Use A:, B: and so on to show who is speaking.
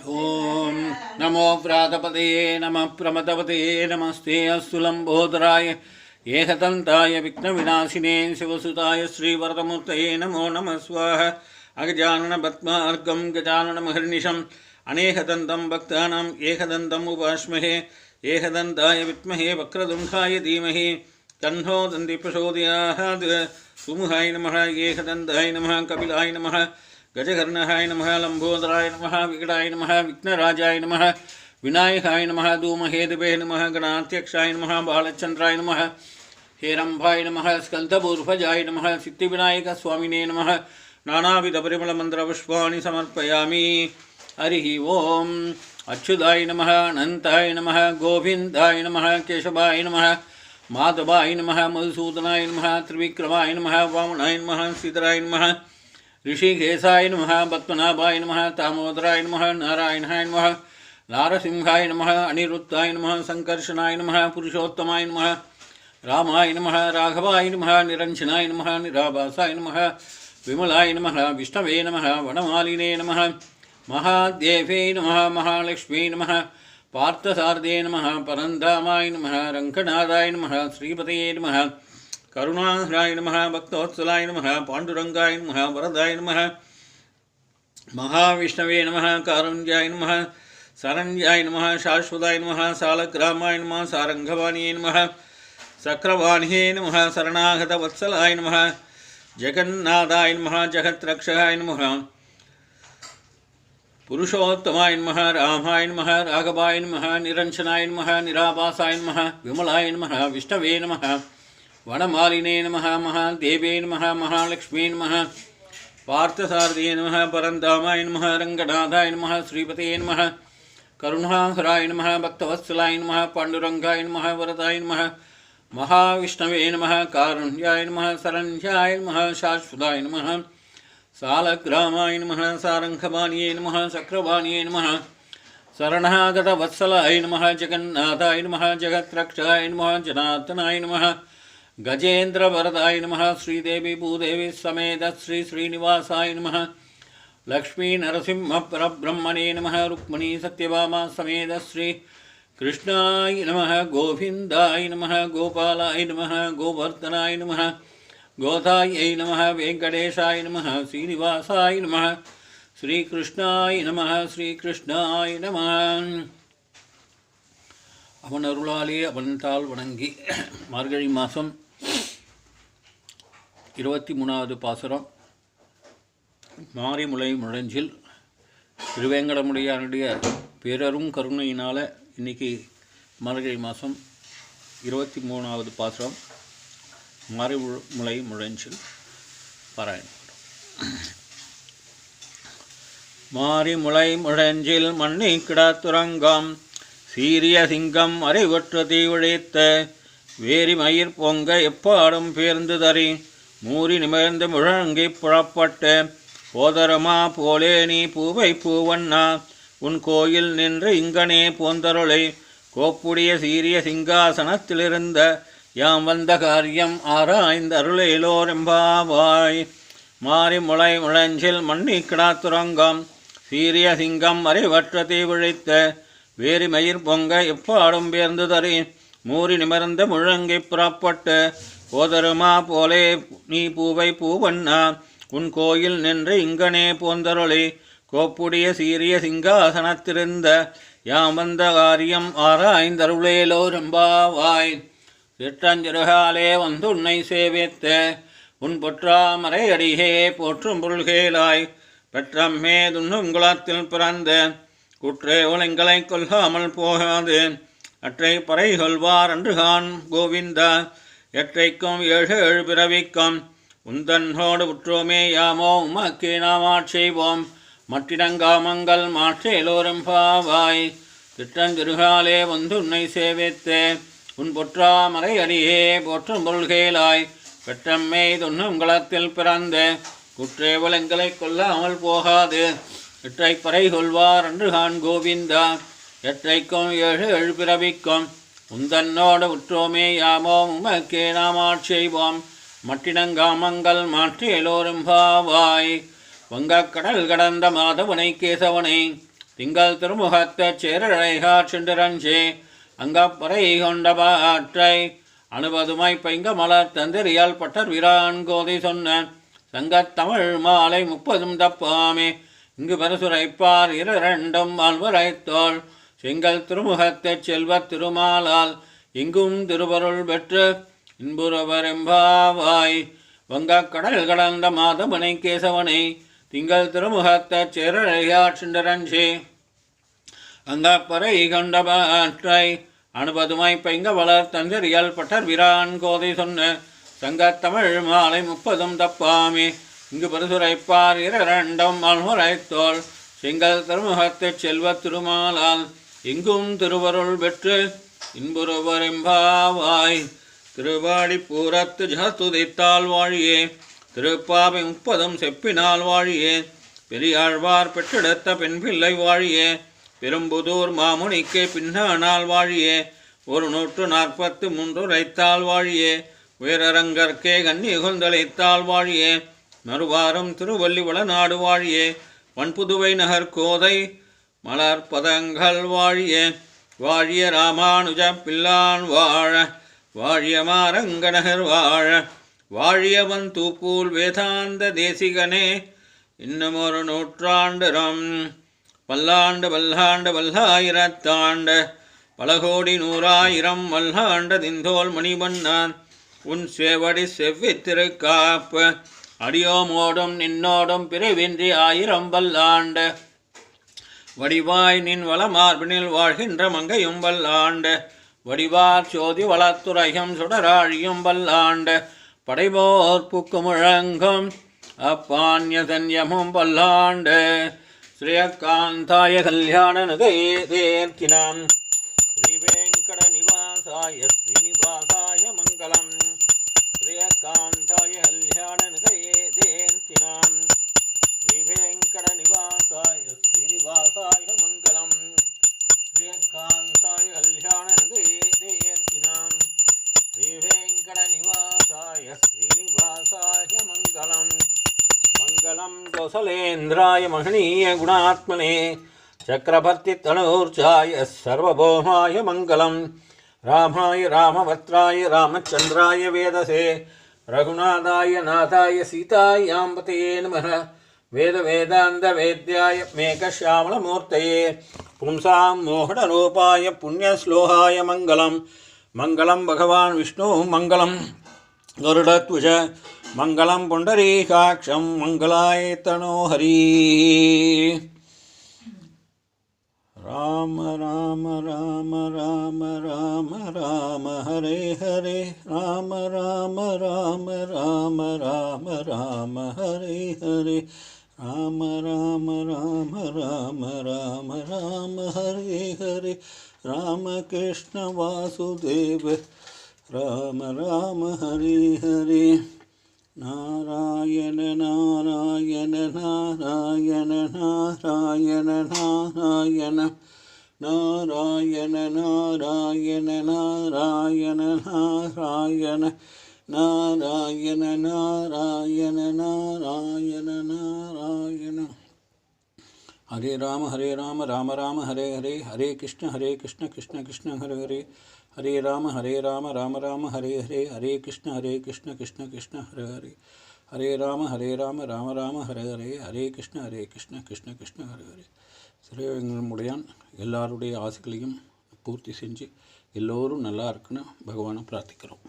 A: ओम नमो व्रातपतये नम प्रमदपतये नमस्ते अस्तु लम्बोदराय विघ्न विनाशिने शिवसुताय श्रीवरदमूर्तये नमो नम स्वाह। अगजाननपद्मार्गं गजाननमहर्निशम् अनेकदन्तं भक्तानाम् एकदन्तम् उपाश्महे। एकदन्ताय विद्महे वक्रदुंखाय धीमहि। तन्नो दन्तिप्रचोदयात्। सुमुहाय नमः। एकदन्ताय नमः। कपिलाय नमः। गजकर्णहाय नमः, लम्बोदराय नमः, विकटाय नमः, विघ्नराजाय नमः, विनायकाय नमः धूमहेतवे नमः, गणाध्यक्षाय नमः, बालचन्द्राय नमः, हेरम्भाय नमः, स्कन्दपूर्वजाय नमः, सिद्धिविनायकस्वामिने नमः नानाविधपरिमलमन्त्रपुष्पाणि समर्पयामि। हरिः ओम्। अच्युताय नमः, अनन्ताय नमः, गोविन्दाय नमः, केशवाय नमः, माधवाय नमः, मधुसूदनाय नमः, त्रिविक्रमाय नमः, वामनाय नमः, सीतराय नमः ரிஷிகேசாய நம பத்மநாபாய நம தாமோதராய நம நாராயணாய நம நாரசிம்ஹாய நம அனிருத்தாய நம சங்கர்ஷனாய நம புருஷோத்தமாய நம ராமாய நம ராகவாய நம நிரஞ்சனாய நம நிராபாசாய நம விமலாய நம விஷ்ணவே நம வனமாலினே நம மகாதேவே நம மகாலட்சுமி நம பார்த்தசாரதே நம பரந்தாமாய நம ரங்கநாதாய நம ஸ்ரீபதயே நம करुणाहराय नम, भक्तोत्सलाय नम, पांडुरंगाय नम, वरदाय नम, महाविष्णवे नम कारुण्याय नम सरण्याय नम, शाश्वताय नम, सालग्रामाय नम सारंगवाणी नम सक्रवाणी नम शरणागत वत्सलाय नम, जगन्नाथाय नम जगत्रक्षकाय नम, पुरुषोत्तमाय नम, रामाय नम, राघवाय नम निरंजनाय नम, निराभासाय नम, विमलाय नम, विष्णवे नमः வனமாலினே நம மகா தேவே நம மகாலட்சுமி நம பார்த்தசாரதியே நம பரந்தாமாய நம ரங்கநாதாய நம ஸ்ரீபதே நம கருணாகராய நம பக்தவத்சலாய நம பாண்டுரங்காய நம வரதாய நம மகாவிஷ்ணவே நம காருண்யாய நம சரண்யாய நம சாஸ்வதாய நம சாலக்கிராமாய நம சாரங்கபாணியே நம சக்கரபாணியே நம சரணாகதவத்சலாய நம ஜெகநாதாய நம ஜெகத்ரக்ஷாய நம ஜனார்த்தனாய நம नमः गजेन्द्रवरदाय नमः, श्रीदेवी भूदेवी समेत श्री श्रीनिवासाय नमः। लक्ष्मीनरसिंहपरब्रह्मणे नमः, रुक्मिणी सत्यभामा समेत श्री कृष्णाय नमः, गोविन्दाय नमः, गोपालाय नमः, गोवर्धनाय नमः गोधायै नमः, वेङ्कटेशाय नमः, श्रीनिवासाय नमः, श्रीकृष्णाय नमः श्रीकृष्णाय नमः। அவன் அருளாலே அவன்தால் வணங்கி. மார்கழி மாதம் இருபத்தி மூணாவது பாசுரம். மாரிமுலை முழஞ்சில் திருவேங்கடமுடையாருடைய பேரரும் கருணையினால் இன்றைக்கி மார்கழி மாதம் இருபத்தி மூணாவது பாசுரம். மாரிமுலை முழஞ்சில் பாராயணம் மாரிமுலை முழஞ்சில் மண்ணி கிடாத்துறங்காம் சீரிய சிங்கம் அறிவற்ற தீவிழைத்த வேரி மயிர் பொங்க எப்பாடும் பேர்ந்து தறி மூறி நிமிர்ந்து முழங்கி புறப்பட்ட போதரமா போலே நீ பூவை பூவண்ணா உன் கோயில் நின்று இங்கனே போந்தருளை கோப்புடைய சீரிய சிங்காசனத்திலிருந்த யாம் வந்த காரியம் ஆராய்ந்த அருளேலோரெம்பாவாய் மாறி முளை முழஞ்சில் மண்ணி கிடாத்துறங்கம் சீரிய சிங்கம் அறிவற்ற தீவிழித்த வேறு மயிர் பொங்க எப்பாடும் பேர்ந்து தறி மூறி நிமர்ந்த முழங்கி புறப்பட்டு போதருமா போலே நீ பூவை பூவண்ணா உன் கோயில் நின்று இங்கனே போந்தருளி கோப்புடைய சீரிய சிங்காசனத்திருந்த யாமந்த காரியம் ஆராய்ந்தருளேலோ ரொம்பாவாய் சிற்றஞ்சிறுகாலே வந்து உன்னை சேவித்த உன் பொற்றாமரை அடிகே போற்றும் பொருள்கேளாய். பெற்றம்மே துண்ணுங்குளத்தில் பிறந்த குற்றே உலங்களை கொல்லாமல் போகாது. அற்றை பறை கொள்வார் அன்றுகான் கோவிந்தா. எற்றைக்கும் ஏழு ஏழு பிறவிக்கும். உந்தன்னோடு உற்றோமே யாமோ உமக்கே நாம் ஆட்செய்வோம் மட்டிடங்காமங்கள் மாற்றேலோரும் பாவாய். திட்டங்கிருகாலே வந்து உன்னை சேவித்தே. உன் பொற்றாமரை அடியே போற்றும் பொருள்கேலாய் பெற்றம்மை தொன்னும் குளத்தில் பிறந்து. குற்றே உலங்களை கொல்லாமல் போகாது. எற்றை பறை கொள்வார் என்று கான் கோவிந்தா. எற்றைக்கும் ஏழு எழு பிறவிக்கும் உந்தன்னோடு உற்றோமே யாமோ உமக்கே நாம் ஆட்செய்வோம் மட்டினங்காமங்கள் மாற்றி எல்லோரும் பாவாய். வங்கக்கடல் கடந்த மாதவனை கேசவனை. திங்கள் திருமுகத்த சேரழைகா சென்றரஞ்சே. அங்கப்பறை கொண்டபாற்றை அனுபதுமை பைங்க மலர் தந்திரியால் பட்டர் வீரான் கோதை சொன்ன. சங்கத்தமிழ் மாலை முப்பதும் தப்பாமே. இங்கு பரசுரைப்பார் இரண்டும் ஆழ்வரைத்தோள் செங்கல் திருமுகத்தைச் செல்வத் திருமாலால் எங்கும் திருவருள் பெற்று இன்புறவரெம்பாவாய். வங்கக் கடல் கடந்த மாதமனை கேசவனை திங்கள் திருமுகத்தைச் சேரழையார் அங்கப்பறை கொண்டபாற்றை அனுபதுமாய் பைங்க வளர் தஞ்சரியல் பட்டர் விரான் கோதை சொன்ன சங்கத்தமிழ் மாலை முப்பதும் தப்பாமே. இங்கு பரிசுரைப்பார் இரண்டும் அல்முறைத்தோள் சிங்கள் திருமுகத்தைச் செல்வத் திருமாலால் இங்கும் திருவருள் பெற்று இன்புறுவரெம்பாவாய் திருவாடி பூரத்து ஜகத்துதைத்தால் வாழியே திருப்பாவை முப்பதும் செப்பினால் வாழியே பெரியாழ்வார் பெற்றெடுத்த பெண்பிள்ளை வாழியே பெரும்புதூர் மாமுனிக்கு பின்னானால் வாழியே ஒரு நூற்று நாற்பத்து மூன்று ரைத்தால் வாழியே உயரரங்கற்கே கண்ணி கொந்தளித்தால் வாழியே மறுவாரம் திருவள்ளிவள நாடு வாழியே வன்புதுவை நகர் கோதை மலர் பதங்கள் வாழியே வாழிய ராமானுஜ பிள்ளான் வாழ வாழிய மாரங்கநகர் வாழ வாழியவன் தூப்பூல் வேதாந்த தேசிகனே இன்னும் ஒரு நூற்றாண்டுரம். பல்லாண்டு பல்லாண்டு வல்லாயிரத்தாண்டு பல கோடி நூறாயிரம் வல்லாண்ட திந்தோல் மணிமன்னான் உன் சேவடி செவ்வி திருக்காப்பு அடியோமோடும் நின்னோடும் பிரிவின்றி ஆயிரம் பல்லாண்டு வடிவாய் நின் வளமார்பினில் வாழ்கின்ற மங்கையும் வல்லாண்டு வடிவார் சோதி வளத்துறையும் சுடராழியும் வல்லாண்டு படைபோர் புக்கு முழங்கும் அப்பான்ய சன்யமும் பல்லாண்டு ஸ்ரீயகாந்தாய கல்யாண நகையே தேர்க்கினான் ஸ்ரீவேங்கட நிவாசாய कान्ताय कल्याणनिधयेदेन्तिनाम् श्रीवेङ्कटनिवासाय श्रीनिवासाय मङ्गलम् श्रीयकान्ताय कल्याणनिधयेदेन्तिनाम् श्रीवेङ्कटनिवासाय श्रीनिवासाय मङ्गलम् मङ्गलं कौसलेन्द्राय महनीयगुणात्मने चक्रभर्तितनूर्जाय सर्वभौमाय मङ्गलम् रामाय रामभद्राय रामचन्द्राय वेदसे ரகுநாதாய நாதாய சீதாயாம்பதையே நம வேத வேதாந்த வேத்யாய மேகஷியாமலமூர்த்தையே பும்சாம் மோகனரூபாய புண்ணியஸ்லோகாய மங்களம் மங்களம் பகவான் விஷ்ணு மங்களம் கருடத்விஜ மங்களம் புண்டரீகாட்சம் மங்களாயத்தனோ ஹரி राम राम राम राम राम राम हरे हरे राम राम राम राम राम राम हरे हरे राम राम राम राम राम राम हरे हरे राम कृष्ण वासुदेव राम राम हरे हरे നാരായണ നാരായണ നാരായണ നാരായണ നാരായണ നാരായണ നാരായണ നാരായണ നാരായണ നാരായണ നാരായണ നാരായണ നാരായണ ഹരേ രാമ ഹരേ രാമ രാമ രാമ ഹരേ ഹരേ ഹരേ കൃഷ്ണ ഹരേ കൃഷ്ണ കൃഷ്ണ കൃഷ്ണ ഹരേ ഹരേ ஹரே ராம ஹரே ராம ராம ராம ஹரே ஹரே ஹரே கிருஷ்ண ஹரே கிருஷ்ண கிருஷ்ண கிருஷ்ண ஹரே ஹரே. ஹரே ராம ஹரே ராம ராம ராம ஹரே ஹரே ஹரே கிருஷ்ண ஹரே கிருஷ்ண கிருஷ்ண கிருஷ்ண ஹரே ஹரே. சிறுவங்களுடையான் எல்லாருடைய ஆசைகளையும் பூர்த்தி செஞ்சு எல்லோரும் நல்லா இருக்குன்னு பகவானை பிரார்த்திக்கிறோம்.